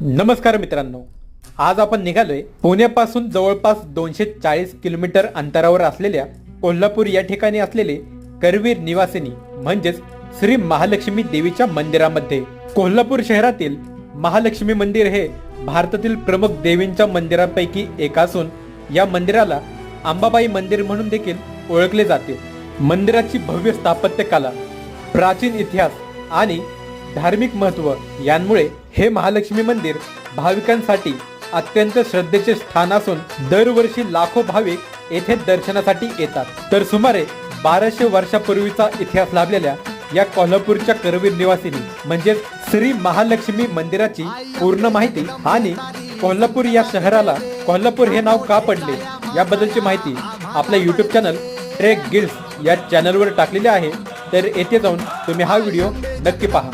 नमस्कार मित्रांनो. आज आपण निघालोय पुण्यापासून जवळपास दोनशे चाळीस किलोमीटर अंतरावर असलेल्या कोल्हापूर या ठिकाणी असलेले करवीर निवासिनी म्हणजेच श्री महालक्ष्मी देवीच्या मंदिरामध्ये. कोल्हापूर शहरातील महालक्ष्मी मंदिर हे भारतातील प्रमुख देवींच्या मंदिरांपैकी एक असून या मंदिराला अंबाबाई मंदिर म्हणून देखील ओळखले जाते. मंदिराची भव्य स्थापत्य कला प्राचीन इतिहास आणि धार्मिक महत्त्व यांमुळे हे महालक्ष्मी मंदिर भाविकांसाठी अत्यंत श्रद्धेचे स्थान असून दरवर्षी लाखो भाविक येथे दर्शनासाठी येतात. तर सुमारे बाराशे वर्षापूर्वीचा इतिहास लाभलेल्या या कोल्हापूरच्या करवीर निवासिनी म्हणजेच श्री महालक्ष्मी मंदिराची पूर्ण माहिती आणि कोल्हापूर या शहराला कोल्हापूर हे नाव का पडले याबद्दलची माहिती आपल्या युट्यूब चॅनल ट्रेक गिल्स या चॅनलवर टाकलेली आहे. तर येथे जाऊन तुम्ही हा व्हिडिओ नक्की पहा.